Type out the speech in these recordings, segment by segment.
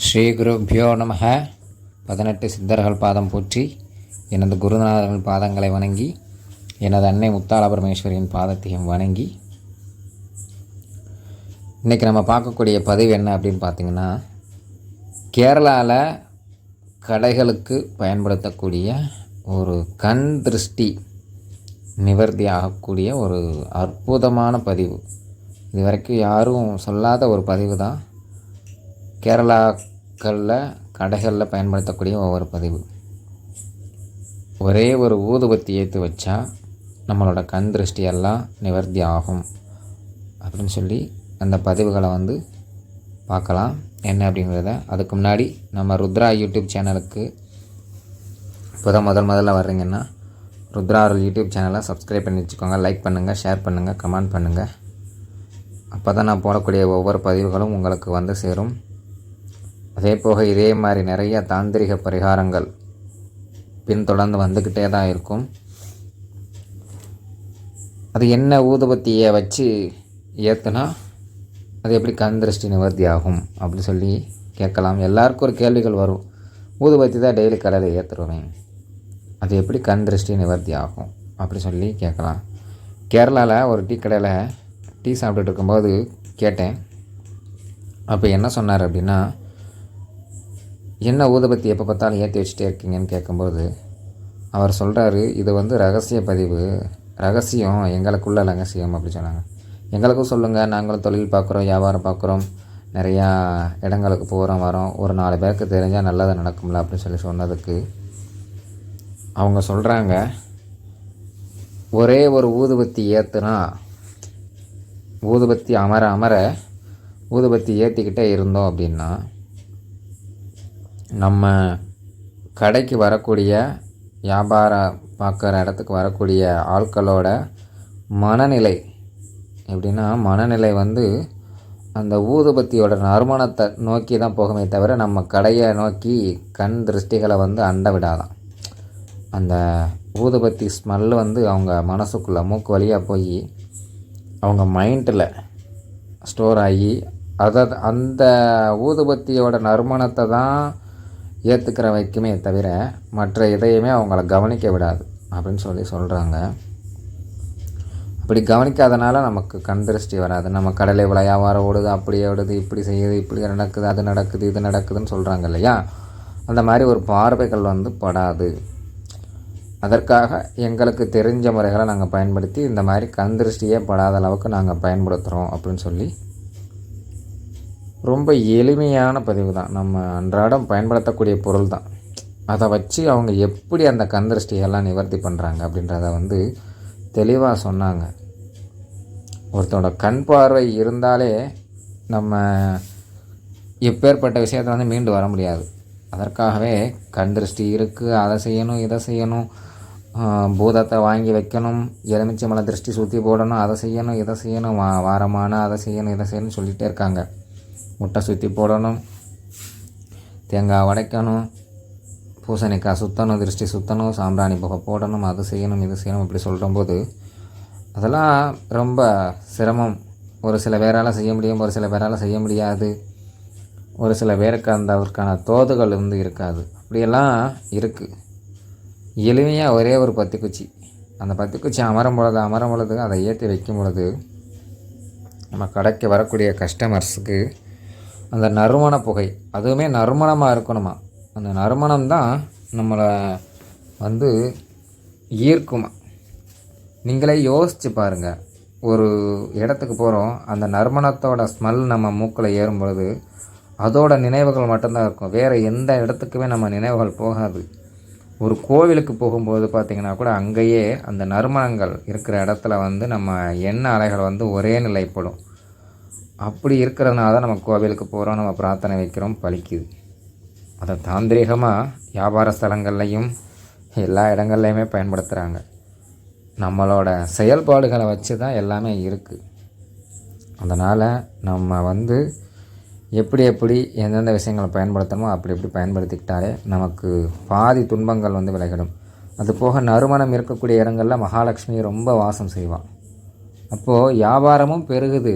ஸ்ரீ குருப்பியோ நம பதினெட்டு சித்தர்கள் பாதம் போற்றி எனது குருநாதர்கள் பாதங்களை வணங்கி எனது அன்னை முத்தாள பரமேஸ்வரியின் பாதத்தையும் வணங்கி இன்றைக்கி நம்ம பார்க்கக்கூடிய பதிவு என்ன அப்படின்னு பார்த்தீங்கன்னா கேரளாவில் கடைகளுக்கு பயன்படுத்தக்கூடிய ஒரு கண் திருஷ்டி நிவர்த்தி ஆகக்கூடிய ஒரு அற்புதமான பதிவு. இது வரைக்கும் யாரும் சொல்லாத ஒரு பதிவு தான். கேரளாக்களில் கடைகளில் பயன்படுத்தக்கூடிய ஒவ்வொரு பதிவு. ஒரே ஒரு ஊதுபத்தி ஏற்று வச்சா நம்மளோட கண் திருஷ்டி எல்லாம் நிவர்த்தி ஆகும். அப்படின்னு சொல்லி அந்த பதிவுகளை வந்து பார்க்கலாம். என்ன அப்படிங்கிறத அதுக்கு முன்னாடி நம்ம ருத்ரா யூடியூப் சேனலுக்கு இப்போ தான் முதல் முதல்ல வர்றீங்கன்னா ருத்ரா அருள் யூடியூப் சேனலை சப்ஸ்கிரைப் பண்ணி வச்சுக்கோங்க. லைக் பண்ணுங்கள் ஷேர் பண்ணுங்கள் கமெண்ட் பண்ணுங்கள் அப்போ தான் நான் போடக்கூடிய ஒவ்வொரு பதிவுகளும் உங்களுக்கு வந்து சேரும். அதே போக இதே மாதிரி நிறைய தாந்திரிக பரிகாரங்கள் பின்தொடர்ந்து வந்துக்கிட்டே தான் இருக்கும். அது என்ன ஊதுபத்தியை வச்சு ஏற்றுனா அது எப்படி கண் திருஷ்டி நிவர்த்தி ஆகும் அப்படி சொல்லி கேட்கலாம். எல்லாருக்கும் ஒரு கேள்விகள் வரும். ஊதுபத்தி தான் டெய்லி கடையில் ஏற்றுருவேன் அது எப்படி கண் திருஷ்டி நிவர்த்தி ஆகும் அப்படி சொல்லி கேட்கலாம். கேரளாவில் ஒரு டீ கடையில் டீ சாப்பிட்டுட்டு இருக்கும்போது கேட்டேன். அப்போ என்ன சொன்னார் அப்படின்னா என்ன ஊதுபத்தி எப்போ பார்த்தாலும் ஏற்றி வச்சுட்டே இருக்கீங்கன்னு கேட்கும்போது அவர் சொல்கிறாரு இது வந்து ரகசிய பதிவு ரகசியம் எங்களுக்குள்ள ரகசியம் அப்படி சொன்னாங்க. எங்களுக்கும் சொல்லுங்கள் நாங்களும் தொழில் பார்க்குறோம் வியாபாரம் பார்க்குறோம் நிறையா இடங்களுக்கு போகிறோம் வரோம் ஒரு நாலு பேருக்கு தெரிஞ்சால் நல்லது நடக்கும்ல அப்படின்னு சொல்லி சொன்னதுக்கு அவங்க சொல்கிறாங்க ஒரே ஒரு ஊதுபத்தி ஏற்றுனா ஊதுபத்தி அமர அமர ஊதுபத்தி ஏற்றிக்கிட்டே இருந்தோம் அப்படின்னா நம்ம கடைக்கு வரக்கூடிய வியாபாரம் பார்க்குற இடத்துக்கு வரக்கூடிய ஆட்களோட மனநிலை எப்படின்னா மனநிலை வந்து அந்த ஊதுபத்தியோட நறுமணத்தை நோக்கி தான் போகுமே தவிர நம்ம கடையை நோக்கி கண் திருஷ்டிகளை வந்து அண்ட விடாதான். அந்த ஊதுபத்தி ஸ்மெல்லு வந்து அவங்க மனசுக்குள்ளே மூக்கு வழியாக போய் அவங்க மைண்டில் ஸ்டோர் ஆகி அதை அந்த ஊதுபத்தியோட நறுமணத்தை தான் ஏற்றுக்கிற வைக்குமே தவிர மற்ற இதையுமே அவங்கள கவனிக்க விடாது அப்படின்னு சொல்லி சொல்கிறாங்க அப்படி கவனிக்காதனால நமக்கு கண் திருஷ்டி வராது. நம்ம கடலை இவ்வளோ வியாபாரம் ஓடுது அப்படியே ஓடுது இப்படி செய்யுது இப்படி நடக்குது அது நடக்குது இது நடக்குதுன்னு சொல்கிறாங்க இல்லையா? அந்த மாதிரி ஒரு பார்வைகள் வந்து படாது. அதற்காக எங்களுக்கு தெரிஞ்ச முறைகளை நாங்கள் பயன்படுத்தி இந்த மாதிரி கண் திருஷ்டியே படாத அளவுக்கு நாங்கள் பயன்படுத்துகிறோம் அப்படின்னு சொல்லி ரொம்ப எளிமையான பதிவு தான் நம்ம அன்றாடம் பயன்படுத்தக்கூடிய பொருள் தான் அதை வச்சு அவங்க எப்படி அந்த கந்திருஷ்டிகள்லாம் நிவர்த்தி பண்ணுறாங்க அப்படின்றத வந்து தெளிவாக சொன்னாங்க. ஒருத்தரோட கண் பார்வை இருந்தாலே நம்ம எப்பேற்பட்ட விஷயத்தை வந்து மீண்டு வர முடியாது. அதற்காகவே கண் திருஷ்டி இருக்குது அதை செய்யணும் இதை செய்யணும் பூதத்தை வாங்கி வைக்கணும் எலுமிச்சை மலை திருஷ்டி சுற்றி போடணும் அதை செய்யணும் இதை செய்யணும் வா வாரமான அதை செய்யணும் இதை செய்யணும்னு சொல்லிகிட்டே இருக்காங்க. முட்டை சுற்றி போடணும் தேங்காய் உடைக்கணும் பூசணிக்காய் சுற்றணும் திருஷ்டி சுற்றணும் சாம்பிராணி புகை போடணும் அது செய்யணும் இது செய்யணும் இப்படி சொல்கிறம்போது அதெல்லாம் ரொம்ப சிரமம் ஒரு சில பேரால் செய்ய முடியும் ஒரு சில பேரால் செய்ய முடியாது ஒரு சில பேருக்கு அந்த அதற்கான தோதுகள் வந்து இருக்காது அப்படியெல்லாம் இருக்குது எளிமையாக ஒரே ஒரு பத்திக்குச்சி அந்த பத்திக்குச்சி அமரும் பொழுது அமரும் பொழுது அதை ஏற்றி வைக்கும் பொழுது நம்ம கடைக்கு வரக்கூடிய கஸ்டமர்ஸுக்கு அந்த நறுமண புகை. அதுவுமே நறுமணமாக இருக்கணுமா? அந்த நறுமணம் தான் நம்மளை வந்து ஈர்க்குமா? நீங்களே யோசித்து பாருங்கள் ஒரு இடத்துக்கு போகிறோம் அந்த நறுமணத்தோட ஸ்மெல் நம்ம மூக்கில் ஏறும் பொழுது அதோட நினைவுகள் மட்டும்தான் இருக்கும். வேறு எந்த இடத்துக்குமே நம்ம நினைவுகள் போகாது. ஒரு கோவிலுக்கு போகும்போது பார்த்திங்கன்னா கூட அங்கேயே அந்த நறுமணங்கள் இருக்கிற இடத்துல வந்து நம்ம எண்ணெய் அலைகள் வந்து ஒரே நிலைப்படும். அப்படி இருக்கிறதுனால தான் நம்ம கோவிலுக்கு போகிறோம் நம்ம பிரார்த்தனை வைக்கிறோம் பலிக்குது. அதை தாந்திரிகமாக வியாபார ஸ்தலங்கள்லையும் எல்லா இடங்கள்லையுமே பயன்படுத்துகிறாங்க நம்மளோட செயல்பாடுகளை வச்சு தான் எல்லாமே இருக்குது அதனால் நம்ம வந்து எப்படி எப்படி எந்தெந்த விஷயங்களை பயன்படுத்தணுமோ அப்படி எப்படி பயன்படுத்திக்கிட்டாலே நமக்கு பாதி துன்பங்கள் வந்து விலகிடும். அது போக நறுமணம் இருக்கக்கூடிய இடங்களில் மகாலட்சுமி ரொம்ப வாசம் செய்வாள் அப்போது வியாபாரமும் பெருகுது.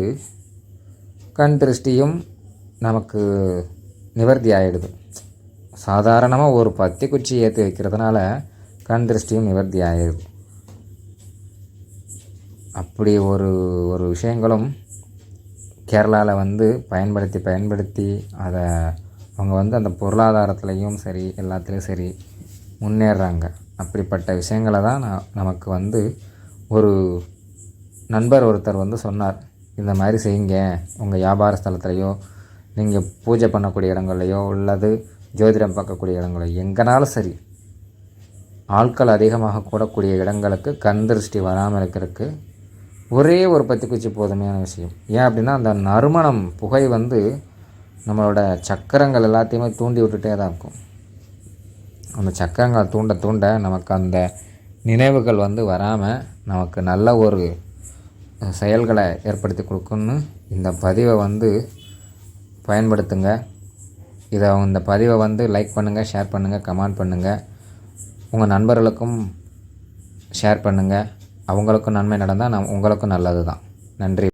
கண் திருஷ்டியும் நமக்கு நிவர்த்தி ஆகிடுது சாதாரணமாக ஒரு பத்தி குச்சி ஏற்றி வைக்கிறதுனால கண் திருஷ்டியும் நிவர்த்தி ஆகிடுது அப்படி ஒரு ஒரு விஷயங்களும் கேரளாவில் வந்து பயன்படுத்தி பயன்படுத்தி அதை அவங்க வந்து அந்த பொருளாதாரத்துலேயும் சரி எல்லாத்துலேயும் சரி முன்னேறாங்க. அப்படிப்பட்ட விஷயங்களை தான் நான் நமக்கு வந்து ஒரு நண்பர் ஒருத்தர் வந்து சொன்னார். இந்த மாதிரி செய்யுங்க. உங்கள் வியாபார ஸ்தலத்துலையோ நீங்கள் பூஜை பண்ணக்கூடிய இடங்கள்லையோ உள்ளது ஜோதிடம் பார்க்கக்கூடிய இடங்களோ எங்கேனாலும் சரி ஆட்கள் அதிகமாக கூடக்கூடிய இடங்களுக்கு கண் திருஷ்டி வராமல் இருக்கிறதுக்கு ஒரே ஒரு பத்தி குச்சி போதுமையான விஷயம். ஏன் அப்படின்னா அந்த நறுமணம் புகை வந்து நம்மளோட சக்கரங்கள் எல்லாத்தையுமே தூண்டி விட்டுட்டே தான் இருக்கும். அந்த சக்கரங்களை தூண்ட தூண்ட நமக்கு அந்த நினைவுகள் வந்து வராமல் நமக்கு நல்ல ஒரு செயல்களை ஏற்படுத்தி கொடுக்குன்னு இந்த பதிவை வந்து பயன்படுத்துங்க. இதை இந்த பதிவை வந்து லைக் பண்ணுங்கள் ஷேர் பண்ணுங்கள் கமெண்ட் பண்ணுங்கள் உங்கள் நண்பர்களுக்கும் ஷேர் பண்ணுங்கள் அவங்களுக்கும் நன்மை நடந்தால் நம் உங்களுக்கும் நல்லது தான் நன்றி.